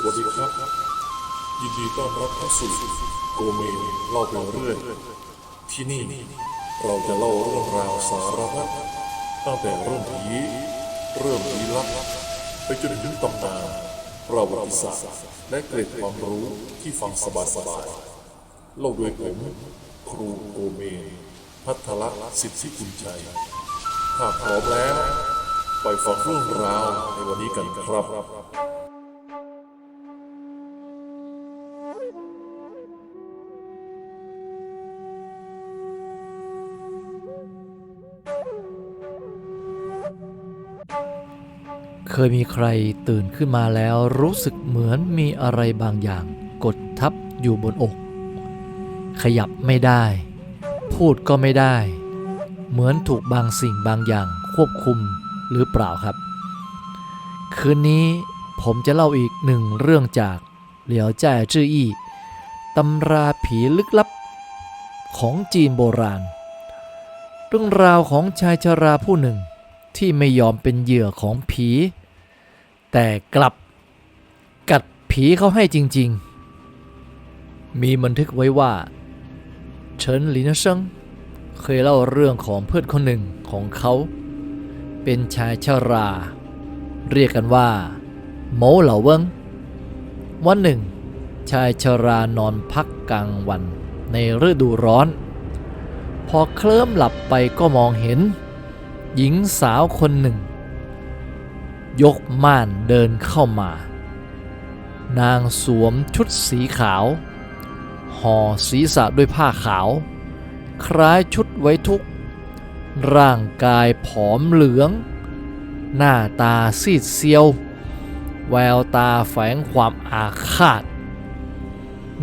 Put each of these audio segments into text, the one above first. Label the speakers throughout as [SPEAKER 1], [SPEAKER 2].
[SPEAKER 1] สวัสดีครับ ยินดีต้อนรับเข้าสู่โกเมนเล่าเป็นเรื่องที่นี่เราจะเล่าเรื่องราวสารพัดตั้งแต่เรื่องผีเรื่องลี้ลับไปจนถึงตำนานประวัติศาสตร์และเกร็ดความรู้ที่ฟังสบายๆเล่าโดยผมครูโกเมนพัทรสิทธิคุณชัยถ้าพร้อมแล้ว ไปฟังเรื่องราวในวันนี้กันครับ
[SPEAKER 2] เคยมีใครตื่นขึ้นมาแล้วรู้สึกเหมือนมีอะไรบางอย่าง กดทับอยู่บนอก ขยับไม่ได้ พูดก็ไม่ได้ เหมือนถูกบางสิ่งบางอย่างควบคุมหรือเปล่าครับ คืนนี้ผมจะเล่าอีกหนึ่งเรื่องจากเหลียวแจ้จื้ออี้ตำราผีลึกลับ ของจีนโบราณ เรื่องราวของชายชราผู้หนึ่งที่ไม่ยอมเป็นเหยื่อของผี แต่กลับกัดผีเขาให้จริง ๆ มีบันทึกไว้ว่าเฉินหลินเซิงเคยเล่าเรื่องของเพื่อนคนหนึ่งของเขา เป็นชายชรา เรียกกันว่าโมเหล่าเวิงวันหนึ่ง ชายชรานอนพักกลางวันในฤดูร้อน พอเคลิ้มหลับไปก็มองเห็น หญิงสาวคนหนึ่ง ยกม่านเดินเข้ามา นางสวมชุดสีขาว ห่อศีรษะด้วยผ้าขาว คล้ายชุดไว้ทุก ร่างกายผอมเหลือง หน้าตาซีดเซียว แววตาแฝงความอาฆาต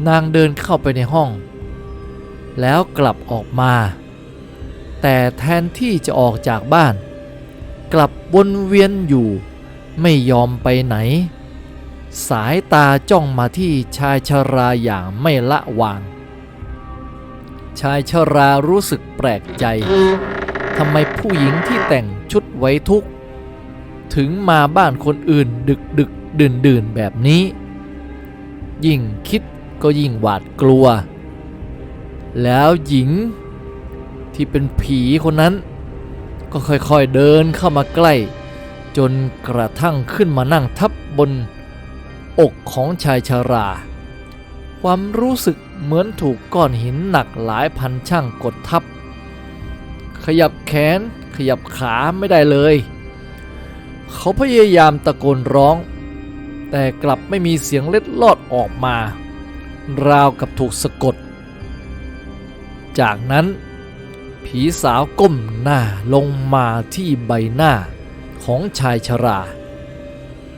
[SPEAKER 2] นางเดินเข้าไปในห้อง แล้วกลับออกมา แต่แทนที่จะออกจากบ้าน กลับวนเวียนอยู่ ไม่ยอมไปไหน สายตาจ้องมาที่ชายชราอย่างไม่ละวาง ชายชรารู้สึกแปลกใจทำไมผู้หญิงที่แต่งชุดไว้ทุกข์ ถึงมาบ้านคนอื่นดึกดึกดื่นดื่นแบบนี้ ยิ่งคิดก็ยิ่งหวาดกลัว แล้วหญิงที่เป็นผีคนนั้น ก็ค่อยๆเดินเข้ามาใกล้ จนกระทั่งขึ้นมานั่งทับบนอกของชายชารา ความรู้สึกเหมือนถูกก้อนหินหนักหลายพันช่างกดทับ ขยับแขนขยับขาไม่ได้เลย เขาพยายามตะโกนร้อง แต่กลับไม่มีเสียงเล็ดลอดออกมา ราวกับถูกสะกด จากนั้น ผีสาวก้มหน้าลงมาที่ใบหน้า ของชายชรา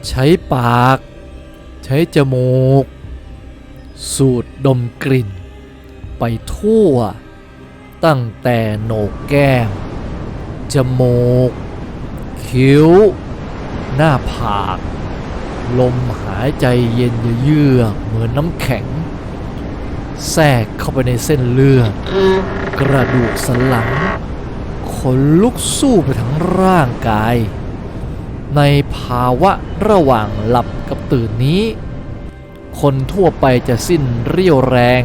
[SPEAKER 2] ใช้ปาก ใช้จมูก สูดดมกลิ่น ไปทั่ว ตั้งแต่โหนกแก้ม จมูก คิ้ว หน้าผาก ลมหายใจเย็นเยือกเหมือนน้ำแข็ง แทรกเข้าไปในเส้นเลือด กระดูกสันหลังขนลุกสู้ไปทั้งร่างกาย ในภาวะระหว่างหลับกับตื่นนี้ คนทั่วไปจะสิ้นเรี่ยวแรง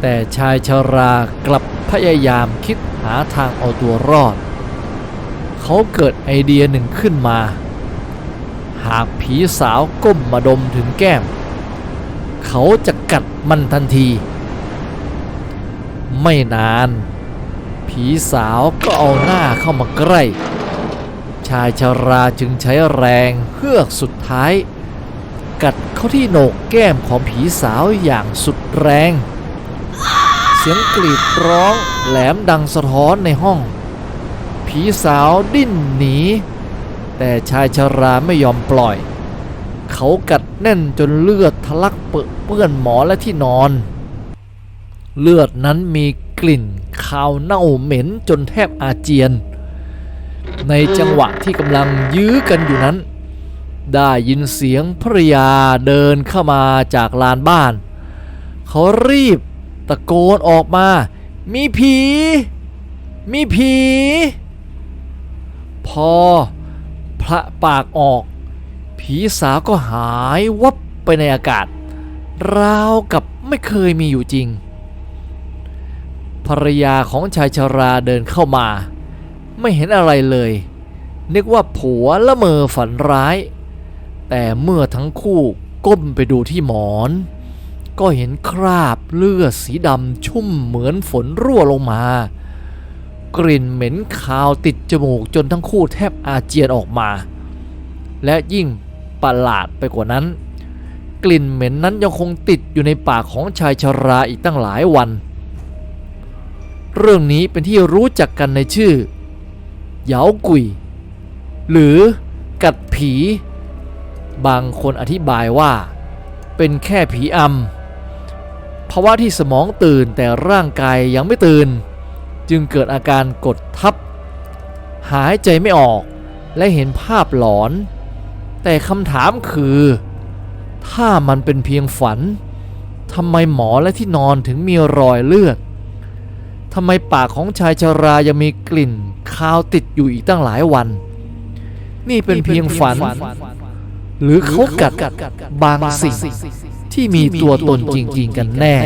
[SPEAKER 2] แต่ชายชรากลับพยายามคิดหาทางเอาตัวรอด เขาเกิดไอเดียหนึ่งขึ้นมา หากผีสาวก้มมาดมถึงแก้ม เขาจะกัดมันทันที ไม่นาน ผีสาวก็เอาหน้าเข้ามาใกล้ายชราจึงใช้แรงเฮือกสุดท้าย กัดเข้าที่โหนกแก้มของผีสาวอย่างสุดแรง เสียงกรีดร้องแหลมดังสะท้อนในห้อง ผีสาวดิ้นหนี แต่ชายชราไม่ยอมปล่อย เขากัดแน่นจนเลือดทะลักเปื้อนหมอนและที่นอน เลือดนั้นมีกลิ่นคาวเน่าเหม็นจนแทบอาเจียน ในจังหวะที่กำลังยื้อกันอยู่นั้น ได้ยินเสียงภรรยาเดินเข้ามาจากลานบ้าน เขารีบตะโกนออกมา มีผี มีผี พอพระปากออก ผีสาวก็หายวับไปในอากาศ ราวกับไม่เคยมีอยู่จริง ภรรยาของชายชราเดินเข้ามา ไม่เห็นอะไรเลย นึกว่าผัวละเมอฝันร้าย แต่เมื่อทั้งคู่ก้มไปดูที่หมอน ก็เห็นคราบเลือดสีดำชุ่มเหมือนฝนรั่วลงมา กลิ่นเหม็นคาวติดจมูกจนทั้งคู่แทบอาเจียนออกมา และยิ่งประหลาดไปกว่านั้น กลิ่นเหม็นนั้นยังคงติดอยู่ในปากของชายชราอีกตั้งหลายวัน เรื่องนี้เป็นที่รู้จักกันในชื่อ เหยากุย หรือกัดผี บางคนอธิบายว่า เป็นแค่ผีอำภาวะที่สมองตื่นแต่ร่างกายยังไม่ตื่น จึงเกิดอาการกดทับ หายใจไม่ออกและเห็นภาพหลอน แต่คำถามคือ ถ้ามันเป็นเพียงฝันทำไมหมอและที่นอนถึงมีรอยเลือดทำไมปากของชายชรายังมีกลิ่น คาวติดอยู่อีกตั้งหลายวัน นี่เป็นเพียงฝัน หรือเขากัดบางสิ่งที่มีตัวตนจริง ๆ กันแน่